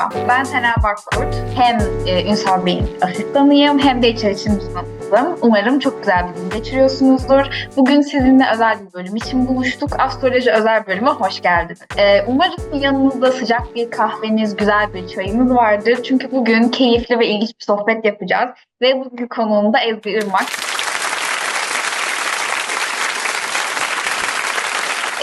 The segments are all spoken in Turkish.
Merhaba, ben Sena Bakkurt. Hem e, Ünsal Bey'in asistanıyım hem de içerisinde uzmanıyım. Umarım çok güzel bir gün geçiriyorsunuzdur. Bugün sizinle özel bir bölüm için buluştuk. Astroloji özel bölüme hoş geldiniz. E, umarım yanınızda sıcak bir kahveniz, güzel bir çayınız vardır. Çünkü bugün keyifli ve ilginç bir sohbet yapacağız. Ve bugün konuğum da Ezgi Irmak.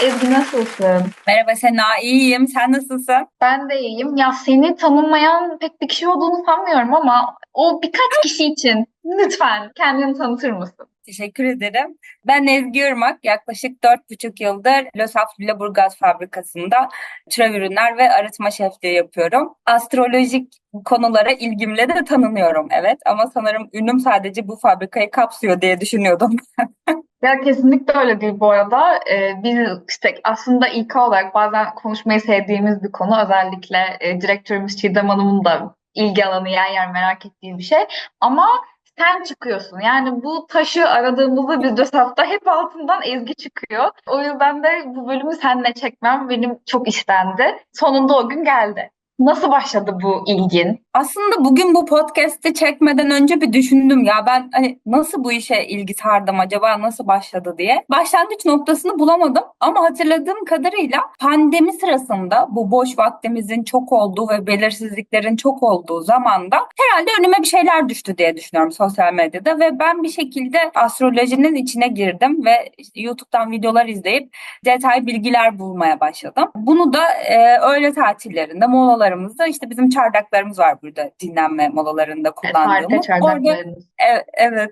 Ezgi nasılsın? Merhaba Sena, iyiyim. Sen nasılsın? Ben de iyiyim. Ya seni tanımayan pek bir kişi olduğunu sanmıyorum ama o birkaç kişi için lütfen kendini tanıtır mısın? Teşekkür ederim. Ben Ezgi Irmak. Yaklaşık dört buçuk yıldır Losaf Lüleburgaz fabrikasında türev ürünler ve arıtma şefliği yapıyorum. Astrolojik konulara ilgimle de tanınıyorum evet ama sanırım ünüm sadece bu fabrikayı kapsıyor diye düşünüyordum. Ya kesinlikle öyle değil bu arada. Ee, biz işte aslında İK olarak bazen konuşmayı sevdiğimiz bir konu. Özellikle e, direktörümüz Çiğdem Hanım'ın da ilgi alanı yer yer merak ettiği bir şey. Ama sen çıkıyorsun. Yani bu taşı aradığımızda biz DÖSAF'ta hep altından Ezgi çıkıyor. O yüzden de bu bölümü seninle çekmem benim çok istendi. Sonunda o gün geldi. Nasıl başladı bu ilgin? Aslında bugün bu podcast'i çekmeden önce bir düşündüm ya ben hani nasıl bu işe ilgi sardım acaba nasıl başladı diye. Başlangıç noktasını bulamadım ama hatırladığım kadarıyla pandemi sırasında bu boş vaktimizin çok olduğu ve belirsizliklerin çok olduğu zamanda herhalde önüme bir şeyler düştü diye düşünüyorum sosyal medyada ve ben bir şekilde astrolojinin içine girdim ve işte YouTube'dan videolar izleyip detay bilgiler bulmaya başladım. Bunu da e, öğle tatillerinde, molalarımızda işte bizim çardaklarımız var burada dinlenme molalarında kullandığımız. Harika Orada. Evet, evet.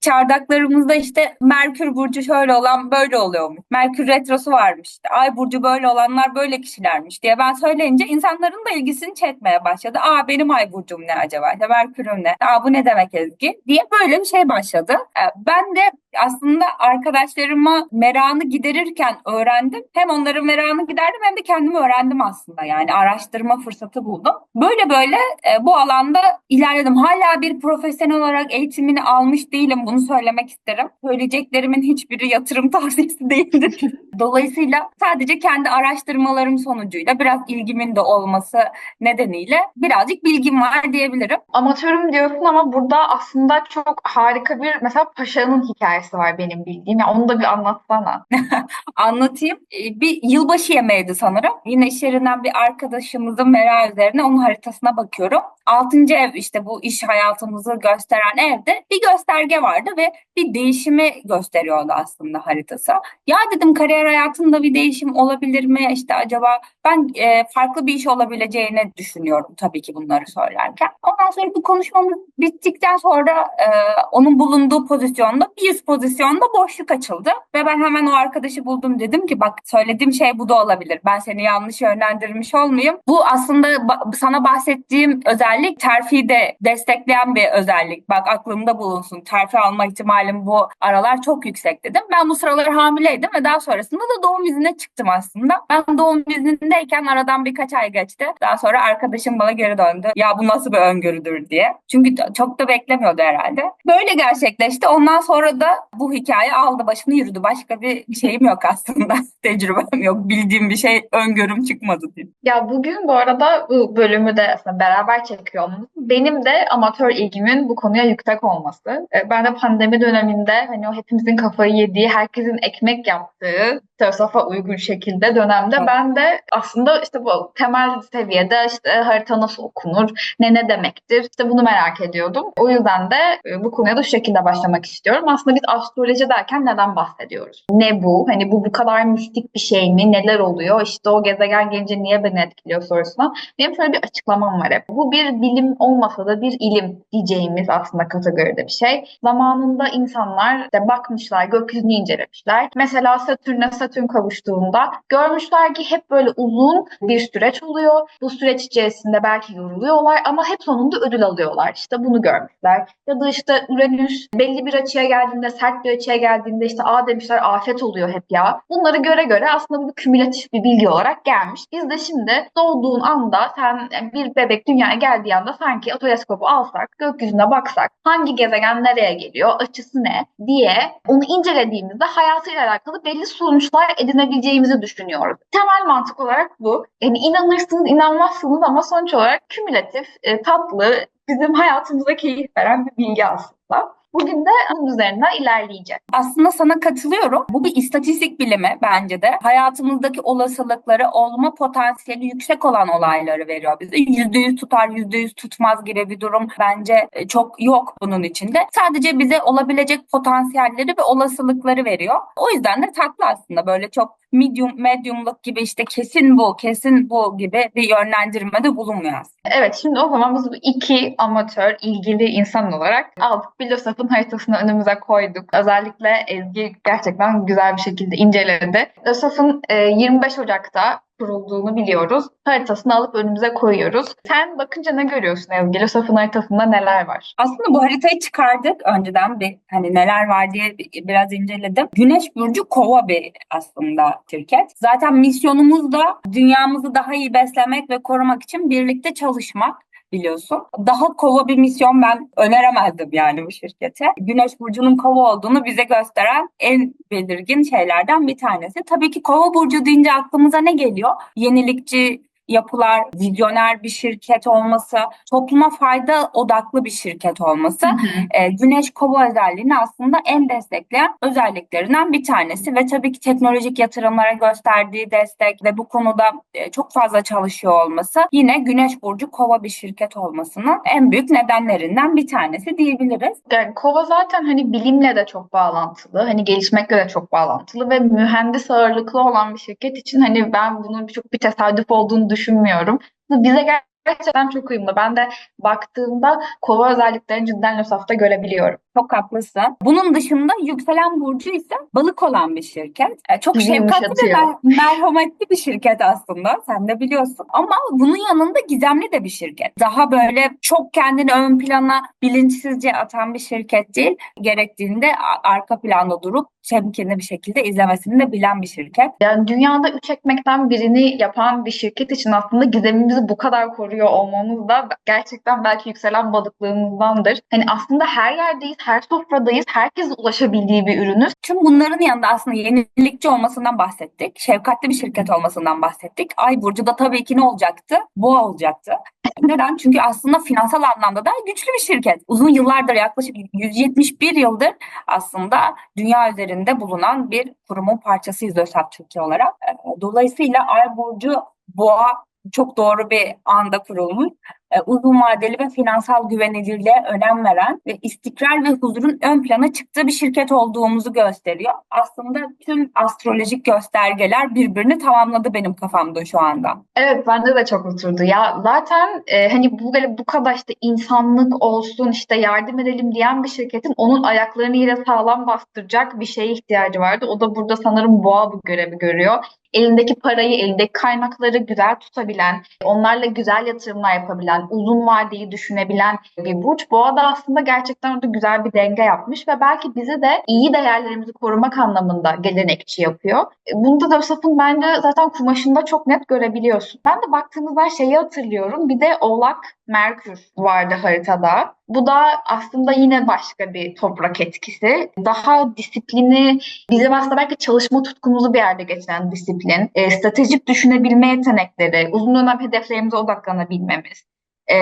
Çardaklarımızda işte Merkür burcu şöyle olan böyle oluyormuş. Merkür retrosu varmış. işte. Ay burcu böyle olanlar böyle kişilermiş diye ben söyleyince insanların da ilgisini çekmeye başladı. Aa benim ay burcum ne acaba? İşte Merkür'üm ne? Aa bu ne demek Ezgi? diye böyle bir şey başladı. Ee, Ben de aslında arkadaşlarıma merakını giderirken öğrendim. Hem onların merakını giderdim hem de kendimi öğrendim aslında. Yani araştırma fırsatı buldum. Böyle böyle e, bu alanda ilerledim. Hala bir profesyonel olarak eğitimini almış değilim. Bunu söylemek isterim. Söyleyeceklerimin hiçbiri yatırım tavsiyesi değildir. Dolayısıyla sadece kendi araştırmalarım sonucuyla biraz ilgimin de olması nedeniyle birazcık bilgim var diyebilirim. Amatörüm diyorsun ama burada aslında çok harika bir mesela Paşa'nın hikayesi var benim bildiğim. Ya onu da bir anlatsana. Anlatayım. Ee, Bir yılbaşı yemeğiydi sanırım. Yine iş yerinden bir arkadaşımızın merak üzerine onun haritasına bakıyorum. Altıncı ev işte bu iş hayatımızı gösteren evde bir gösterge vardı ve bir değişimi gösteriyordu aslında haritası. Ya dedim kariyer hayatında bir değişim olabilir mi? İşte acaba ben e, farklı bir iş olabileceğini düşünüyorum tabii ki bunları söylerken. Ondan sonra bu konuşmamız bittikten sonra e, onun bulunduğu pozisyonda bir üst pozisyonda boşluk açıldı ve ben hemen o arkadaşı buldum dedim ki bak söylediğim şey bu da olabilir. Ben seni yanlış yönlendirmiş olmayayım. Bu aslında ba- sana bahsettiğim özellik terfiyi de destekleyen bir özellik. Bak aklımda bulunsun. Terfi alma ihtimalim bu aralar çok yüksek dedim. Ben bu sıralar hamileydim ve daha sonrasında da doğum iznine çıktım aslında. Ben doğum iznindeyken aradan birkaç ay geçti. Daha sonra arkadaşım bana geri döndü. Ya bu nasıl bir öngörüdür diye. Çünkü çok da beklemiyordu herhalde. Böyle gerçekleşti. Ondan sonra da bu hikaye aldı başını yürüdü. Başka bir şeyim yok aslında. Tecrübem yok. Bildiğim bir şey öngörüm çıkmadı diyeyim. Ya bugün bu arada bu bölümü de aslında beraber çekiyor olmamız. Benim de amatör ilgimin bu konuya yüksek olması. E, Ben de pandemi döneminde hani o hepimizin kafayı yediği, herkesin ekmek yaptığı, TÖSAF'a uygun şekilde dönemde Evet. ben de aslında işte bu temel seviyede işte harita nasıl okunur, ne ne demektir işte bunu merak ediyordum. O yüzden de e, bu konuya da şu şekilde başlamak istiyorum. Aslında biz astroloji derken neden bahsediyoruz? Ne bu? Hani bu bu kadar mistik bir şey mi? Neler oluyor? İşte o gezegen gelince niye beni etkiliyor sorusuna. Benim şöyle bir açıklamam var hep. Bu bir bilim olmasa da bir ilim diyeceğimiz aslında kategoride bir şey. Zamanında insanlar işte bakmışlar, gökyüzünü incelemişler. Mesela Satürn'e Satürn kavuştuğunda görmüşler ki hep böyle uzun bir süreç oluyor. Bu süreç içerisinde belki yoruluyorlar ama hep sonunda ödül alıyorlar. İşte bunu görmüşler. Ya da işte Uranüs belli bir açıya geldiğinde sert bir açıya geldiğinde işte aa demişler afet oluyor hep ya. Bunları göre göre aslında bu kümülatif bir bilgi olarak gelmiş. Biz de şimdi doğduğun anda sen bir bebek dünyaya geldiği anda sanki otoskopu alsak, gökyüzüne baksak, hangi gezegen nereye geliyor, açısı ne diye onu incelediğimizde hayatıyla alakalı belli sonuçlar edinebileceğimizi düşünüyoruz. Temel mantık olarak bu. Yani inanırsınız, inanmazsınız ama sonuç olarak kümülatif, e, tatlı, bizim hayatımıza keyif veren bir bilgi aslında. Bugün de onun üzerinden ilerleyeceğiz. Aslında sana katılıyorum. Bu bir istatistik bilimi bence de. Hayatımızdaki olasılıkları olma potansiyeli yüksek olan olayları veriyor bize. Yüzde yüz tutar, yüzde yüz tutmaz gibi bir durum bence e, çok yok bunun içinde. Sadece bize olabilecek potansiyelleri ve olasılıkları veriyor. O yüzden de tatlı aslında böyle çok medium, mediumluk gibi işte kesin bu, kesin bu gibi bir yönlendirmede bulunmuyor. Evet şimdi o zaman biz bu iki amatör, ilgili insan olarak aldık. Bilosaf'ın haritasını önümüze koyduk. Özellikle Ezgi gerçekten güzel bir şekilde inceledi. Bilosaf'ın e, 25 Ocak'ta kurulduğunu biliyoruz. Haritasını alıp önümüze koyuyoruz. Sen bakınca ne görüyorsun Ezgi? Bilosaf'ın haritasında neler var? Aslında bu haritayı çıkardık önceden bir hani neler var diye bir- biraz inceledim. Güneş burcu Kova bir aslında şirket. Zaten misyonumuz da dünyamızı daha iyi beslemek ve korumak için birlikte çalışmak biliyorsun. Daha kova bir misyon ben öneremezdim yani bu şirkete. Güneş burcunun kova olduğunu bize gösteren en belirgin şeylerden bir tanesi. Tabii ki kova burcu deyince aklımıza ne geliyor? Yenilikçi yapılar, vizyoner bir şirket olması, topluma fayda odaklı bir şirket olması e, Güneş Kova özelliğini aslında en destekleyen özelliklerinden bir tanesi ve tabii ki teknolojik yatırımlara gösterdiği destek ve bu konuda e, çok fazla çalışıyor olması yine Güneş Burcu Kova bir şirket olmasının en büyük nedenlerinden bir tanesi diyebiliriz. Yani Kova zaten hani bilimle de çok bağlantılı, hani gelişmekle de çok bağlantılı ve mühendis ağırlıklı olan bir şirket için hani ben bunun çok bir tesadüf olduğunu düşünmüyorum. Bize gerçekten çok uyumlu. Ben de baktığımda Kova özelliklerini cidden LÖSAF'ta görebiliyorum. Çok haklısın. Bunun dışında yükselen burcu ise balık olan bir şirket. E, Çok şefkatli ve mer- merhametli bir şirket aslında. Sen de biliyorsun. Ama bunun yanında gizemli de bir şirket. Daha böyle çok kendini ön plana bilinçsizce atan bir şirket değil. Gerektiğinde arka planda durup temkinli bir şekilde izlemesini de bilen bir şirket. Yani dünyada üç ekmekten birini yapan bir şirket için aslında gizemimizi bu kadar koruyor olmamız da gerçekten belki yükselen balıklığımızdandır. Hani aslında her yerdeyiz, her sofradayız, herkes ulaşabildiği bir ürünüz. Tüm bunların yanında aslında yenilikçi olmasından bahsettik. Şefkatli bir şirket olmasından bahsettik. Ay Burcu da tabii ki ne olacaktı? Boğa olacaktı. Neden? Çünkü aslında finansal anlamda da güçlü bir şirket. Uzun yıllardır yaklaşık 171 yıldır aslında dünya üzerinde bulunan bir kurumun parçasıyız ÖSAP Türkiye olarak. Ee, Dolayısıyla Ay Burcu Boğa çok doğru bir anda kurulmuş. Ee, Uzun vadeli ve finansal güvenilirliğe önem veren ve istikrar ve huzurun ön plana çıktığı bir şirket olduğumuzu gösteriyor. Aslında tüm astrolojik göstergeler birbirini tamamladı benim kafamda şu anda. Evet bende de çok oturdu. Ya zaten e, hani bu böyle bu kadar işte insanlık olsun işte yardım edelim diyen bir şirketin onun ayaklarını yere sağlam bastıracak bir şeye ihtiyacı vardı. O da burada sanırım boğa bu görevi görüyor. Elindeki parayı, elindeki kaynakları güzel tutabilen, onlarla güzel yatırımlar yapabilen, uzun vadeyi düşünebilen bir burç. Boğa da aslında gerçekten orada güzel bir denge yapmış ve belki bizi de iyi değerlerimizi korumak anlamında gelenekçi yapıyor. E, Bunu da Saf'ın bence zaten kumaşında çok net görebiliyorsun. Ben de baktığımızda şeyi hatırlıyorum. Bir de Oğlak Merkür vardı haritada. Bu da aslında yine başka bir toprak etkisi. Daha disiplini, bizim aslında belki çalışma tutkumuzu bir yerde geçiren disiplin, e, stratejik düşünebilme yetenekleri, uzun dönem hedeflerimize odaklanabilmemiz e,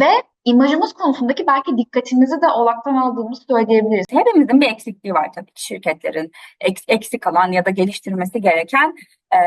ve imajımız konusundaki belki dikkatimizi de Oğlak'tan aldığımızı söyleyebiliriz. Hepimizin bir eksikliği var tabii ki şirketlerin eks- eksik alan ya da geliştirmesi gereken e,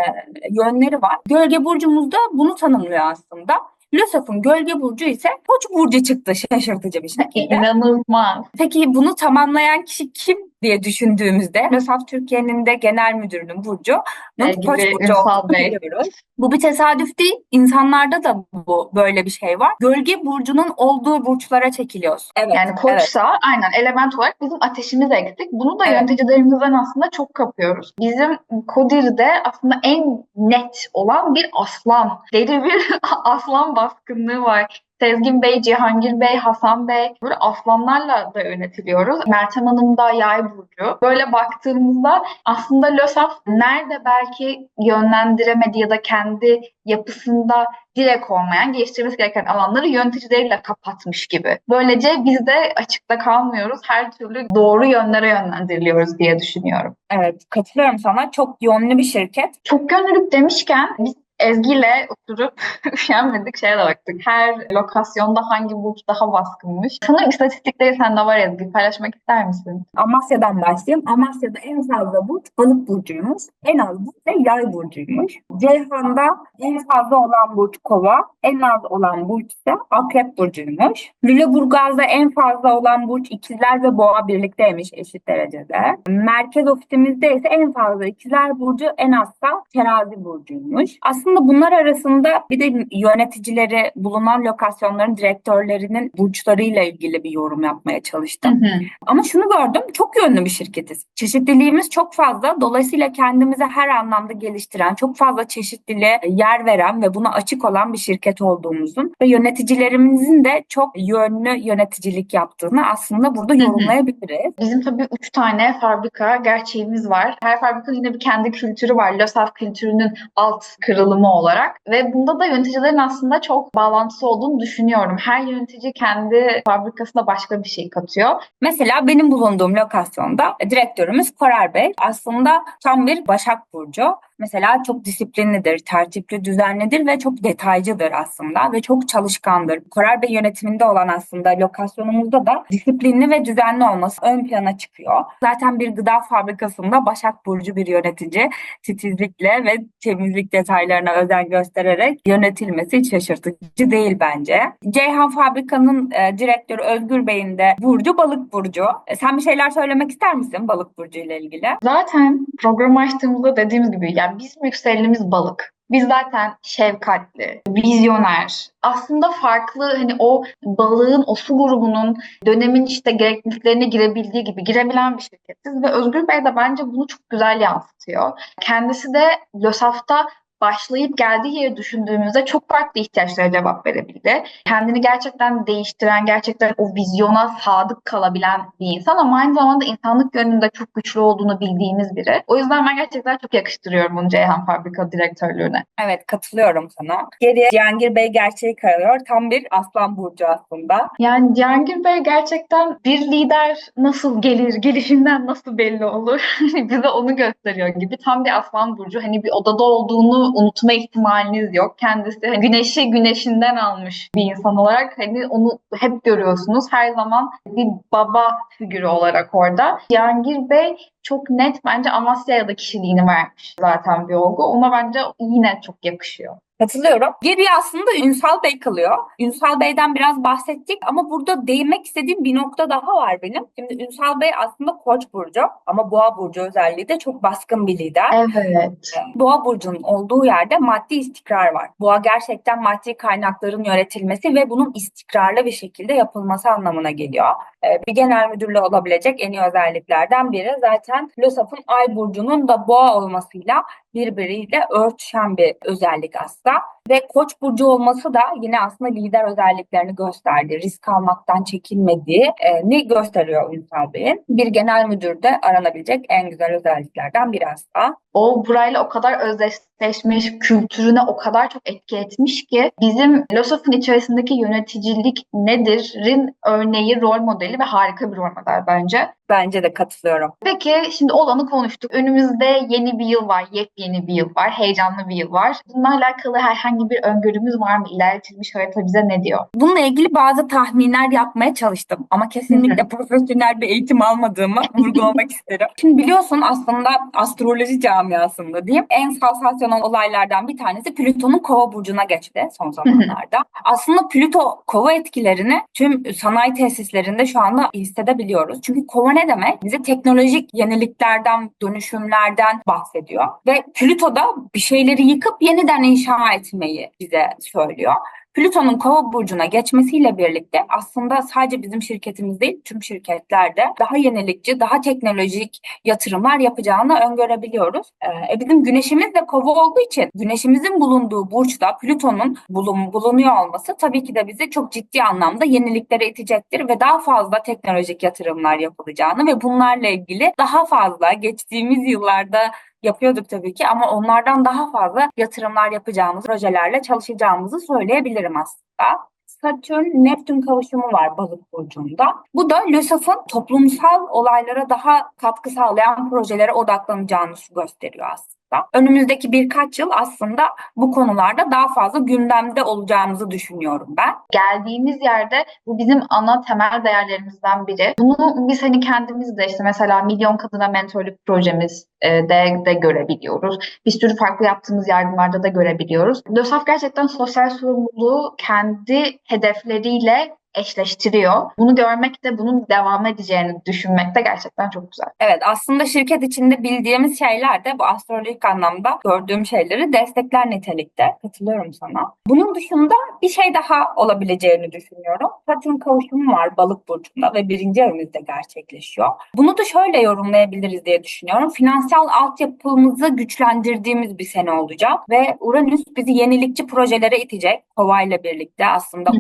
yönleri var. Gölge burcumuzda bunu tanımlıyor aslında. Lüsaf'ın gölge burcu ise Koç burcu çıktı şaşırtıcı bir şekilde. İnanılmaz. Peki bunu tamamlayan kişi kim diye düşündüğümüzde Lösaf Türkiye'nin de genel müdürünün burcu Koç burcu olduğunu biliyoruz. Bu bir tesadüf değil. İnsanlarda da bu böyle bir şey var. Gölge burcunun olduğu burçlara çekiliyoruz. Evet. Yani evet. koçsa aynen element olarak bizim ateşimiz eksik. Bunu da Evet. yöneticilerimizden aslında çok kapıyoruz. Bizim Kodir'de aslında en net olan bir aslan. Deri bir aslan baskınlığı var. Sezgin Bey, Cihangir Bey, Hasan Bey böyle aslanlarla da yönetiliyoruz. Meltem Hanım da yay burcu. Böyle baktığımızda aslında LÖSAF nerede belki yönlendiremedi ya da kendi yapısında direkt olmayan, geliştirmesi gereken alanları yöneticileriyle kapatmış gibi. Böylece biz de açıkta kalmıyoruz. Her türlü doğru yönlere yönlendiriliyoruz diye düşünüyorum. Evet, katılıyorum sana. Çok yönlü bir şirket. Çok gönüllülük demişken biz Ezgi ile oturup üşenmedik şeye de baktık. Her lokasyonda hangi burç daha baskınmış. Sanırım istatistikleri sende var Ezgi. Paylaşmak ister misin? Amasya'dan başlayayım. Amasya'da en fazla burç balık burcuymuş. En az burç da yay burcuymuş. Ceyhan'da en fazla olan burç kova, en az olan burç ise akrep burcuymuş. Lüleburgaz'da en fazla olan burç ikizler ve boğa birlikteymiş eşit derecede. Merkez ofisimizde ise en fazla ikizler burcu, en azsa terazi burcuymuş. Aslında bunlar arasında bir de yöneticileri bulunan lokasyonların direktörlerinin burçlarıyla ilgili bir yorum yapmaya çalıştım. Ama şunu gördüm, çok yönlü bir şirketiz. Çeşitliliğimiz çok fazla. Dolayısıyla kendimizi her anlamda geliştiren, çok fazla çeşitliliğe yer veren ve buna açık olan bir şirket olduğumuzun ve yöneticilerimizin de çok yönlü yöneticilik yaptığını aslında burada hı. yorumlayabiliriz. Bizim tabii üç tane fabrika gerçeğimiz var. Her fabrikanın yine bir kendi kültürü var. LÖSAF kültürünün alt kırılımı olarak. Ve bunda da yöneticilerin aslında çok bağlantısı olduğunu düşünüyorum. Her yönetici kendi fabrikasına başka bir şey katıyor. Mesela benim bulunduğum lokasyonda direktörümüz Korer Bey aslında tam bir Başak Burcu. Mesela çok disiplinlidir, tertipli, düzenlidir ve çok detaycıdır aslında ve çok çalışkandır. Korer Bey yönetiminde olan aslında lokasyonumuzda da disiplinli ve düzenli olması ön plana çıkıyor. Zaten bir gıda fabrikasında Başak Burcu bir yönetici titizlikle ve temizlik detaylarına özen göstererek yönetilmesi hiç şaşırtıcı değil bence. Ceyhan Fabrika'nın e, direktörü Özgür Bey'in de Burcu Balık Burcu. E, sen bir şeyler söylemek ister misin Balık Burcu ile ilgili? Zaten programı açtığımızda dediğimiz gibi yani bizim yükselenimiz balık. Biz zaten şefkatli, vizyoner, aslında farklı hani o balığın, o su grubunun dönemin işte gerekliliklerine girebildiği gibi girebilen bir şirketiz ve Özgür Bey de bence bunu çok güzel yansıtıyor. Kendisi de LÖSAF'ta başlayıp geldiği yeri düşündüğümüzde çok farklı ihtiyaçlara cevap verebildi. Kendini gerçekten değiştiren, gerçekten o vizyona sadık kalabilen bir insan ama aynı zamanda insanlık yönünde çok güçlü olduğunu bildiğimiz biri. O yüzden ben gerçekten çok yakıştırıyorum bunu Ceyhan Fabrika direktörlüğüne. Evet katılıyorum sana. Geriye Cihangir Bey gerçeği kalıyor. Tam bir aslan burcu aslında. Yani Cihangir Bey gerçekten bir lider nasıl gelir, gelişinden nasıl belli olur? Bize onu gösteriyor gibi. Tam bir aslan burcu. Hani bir odada olduğunu unutma ihtimaliniz yok. Kendisi hani güneşi güneşinden almış bir insan olarak hani onu hep görüyorsunuz. Her zaman bir baba figürü olarak orada. Cihangir Bey çok net bence Amasya'ya da kişiliğini vermiş zaten bir olgu. Ona bence yine çok yakışıyor. Katılıyorum. Geriye aslında Ünsal Bey kalıyor. Ünsal Bey'den biraz bahsettik ama burada değinmek istediğim bir nokta daha var benim. Şimdi Ünsal Bey aslında Koç burcu ama Boğa burcu özelliği de çok baskın bir lider. Evet. Boğa burcunun olduğu yerde maddi istikrar var. Boğa gerçekten maddi kaynakların yönetilmesi ve bunun istikrarlı bir şekilde yapılması anlamına geliyor. Ee, Bir genel müdürlüğü olabilecek en iyi özelliklerden biri zaten LÖSAF'ın Ay burcunun da Boğa olmasıyla birbiriyle örtüşen bir özellik aslında. Ve Koç burcu olması da yine aslında lider özelliklerini gösterdi. Risk almaktan çekinmediği ne gösteriyor Ünsal Bey'in. Bir genel müdürde aranabilecek en güzel özelliklerden biri aslında. O burayla o kadar özdeşleşmiş, kültürüne o kadar çok etki etmiş ki bizim LÖSAF'ın içerisindeki yöneticilik nedir'in örneği, rol modeli ve harika bir rol model bence. Bence de katılıyorum. Peki şimdi olanı konuştuk. Önümüzde yeni bir yıl var, yepyeni bir yıl var, heyecanlı bir yıl var. Bununla alakalı herhangi bir öngörümüz var mı? İlerletilmiş harita bize ne diyor? Bununla ilgili bazı tahminler yapmaya çalıştım ama kesinlikle profesyonel bir eğitim almadığımı vurgulamak isterim. Şimdi biliyorsun aslında astroloji camiasında diyeyim en sansasyonel olaylardan bir tanesi Plüton'un Kova burcuna geçti son zamanlarda. aslında Plüto Kova etkilerini tüm sanayi tesislerinde şu anda hissedebiliyoruz. Çünkü Kova ne demek? Bize teknolojik yeniliklerden, dönüşümlerden bahsediyor ve Plüto da bir şeyleri yıkıp yeniden inşa etmeyi bize söylüyor. Plüton'un Kova burcuna geçmesiyle birlikte aslında sadece bizim şirketimiz değil, tüm şirketlerde daha yenilikçi, daha teknolojik yatırımlar yapacağını öngörebiliyoruz. Ee, e, bizim güneşimiz de Kova olduğu için güneşimizin bulunduğu burçta Plüton'un bulun, bulunuyor olması tabii ki de bizi çok ciddi anlamda yeniliklere itecektir ve daha fazla teknolojik yatırımlar yapılacağını ve bunlarla ilgili daha fazla geçtiğimiz yıllarda yapıyorduk tabii ki ama onlardan daha fazla yatırımlar yapacağımız projelerle çalışacağımızı söyleyebilirim aslında. Satürn-Neptün kavuşumu var balık burcunda. Bu da LÖSAF'ın toplumsal olaylara daha katkı sağlayan projelere odaklanacağını gösteriyor aslında. Önümüzdeki birkaç yıl aslında bu konularda daha fazla gündemde olacağımızı düşünüyorum ben. Geldiğimiz yerde bu bizim ana temel değerlerimizden biri. Bunu biz hani kendimiz de işte mesela Milyon Kadına Mentorluk projemiz e, de, de görebiliyoruz. Bir sürü farklı yaptığımız yardımlarda da görebiliyoruz. LÖSAF gerçekten sosyal sorumluluğu kendi hedefleriyle eşleştiriyor. Bunu görmek de bunun devam edeceğini düşünmek de gerçekten çok güzel. Evet aslında şirket içinde bildiğimiz şeyler de bu astrolojik anlamda gördüğüm şeyleri destekler nitelikte. Katılıyorum sana. Bunun dışında bir şey daha olabileceğini düşünüyorum. Satürn kavuşumu var balık burcunda ve birinci evimizde gerçekleşiyor. Bunu da şöyle yorumlayabiliriz diye düşünüyorum. Finansal altyapımızı güçlendirdiğimiz bir sene olacak ve Uranüs bizi yenilikçi projelere itecek. Kova ile birlikte aslında.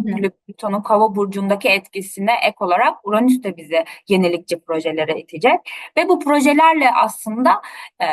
Plüton'un Kova burcundaki etkisine ek olarak Uranüs de bizi yenilikçi projelere itecek ve bu projelerle aslında e,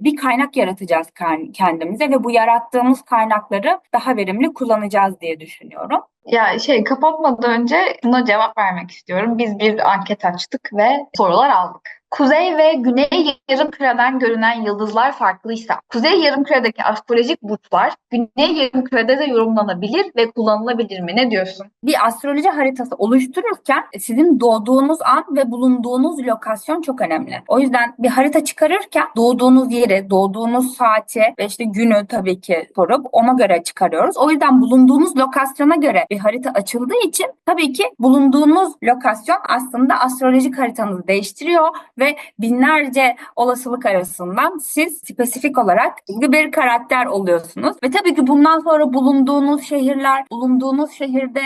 bir kaynak yaratacağız kendimize ve bu yarattığımız kaynakları daha verimli kullanacağız diye düşünüyorum. Ya şey kapatmadan önce buna cevap vermek istiyorum. Biz bir anket açtık ve sorular aldık. Kuzey ve Güney Yarımküre'den görünen yıldızlar farklıysa, Kuzey Yarımküre'deki astrolojik burçlar Güney Yarımküre'de de yorumlanabilir ve kullanılabilir mi? Ne diyorsun? Bir astroloji haritası oluştururken sizin doğduğunuz an ve bulunduğunuz lokasyon çok önemli. O yüzden bir harita çıkarırken doğduğunuz yeri, doğduğunuz saati ve işte günü tabii ki sorup ona göre çıkarıyoruz. O yüzden bulunduğunuz lokasyona göre bir harita açıldığı için tabii ki bulunduğunuz lokasyon aslında astrolojik haritanızı değiştiriyor ve binlerce olasılık arasından siz spesifik olarak bir karakter oluyorsunuz. Ve tabii ki bundan sonra bulunduğunuz şehirler, bulunduğunuz şehirde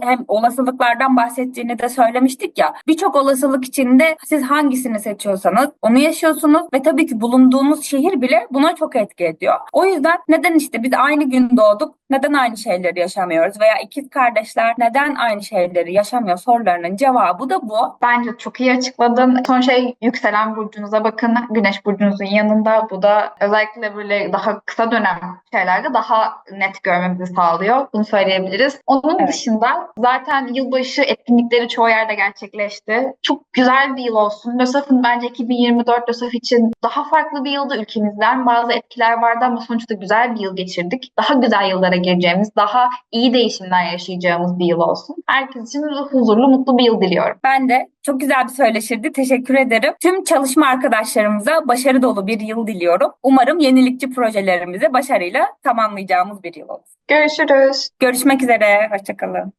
hem olasılıklardan bahsettiğini de söylemiştik ya. Birçok olasılık içinde siz hangisini seçiyorsanız onu yaşıyorsunuz ve tabii ki bulunduğunuz şehir bile buna çok etki ediyor. O yüzden neden işte biz aynı gün doğduk, neden aynı şeyleri yaşamıyoruz veya ikiz kardeşler neden aynı şeyleri yaşamıyor sorularının cevabı da bu. Bence çok iyi açıkladın. Son şey yükselen burcunuza bakın. Güneş burcunuzun yanında. Bu da özellikle böyle daha kısa dönem şeylerde daha net görmemizi sağlıyor. Bunu söyleyebiliriz. Onun Evet. dışında zaten yılbaşı etkinlikleri çoğu yerde gerçekleşti. Çok güzel bir yıl olsun. LÖSAF'ın bence 2024 LÖSAF için daha farklı bir yıldı. Ülkemizden bazı etkiler vardı ama sonuçta güzel bir yıl geçirdik. Daha güzel yıllara gireceğimiz, daha iyi değişimler yaşayacağımız bir yıl olsun. Herkes için huzurlu, mutlu bir yıl diliyorum. Ben de çok güzel bir söyleşirdi. Teşekkür ederim. Tüm çalışma arkadaşlarımıza başarı dolu bir yıl diliyorum. Umarım yenilikçi projelerimizi başarıyla tamamlayacağımız bir yıl olur. Görüşürüz. Görüşmek üzere. Hoşçakalın.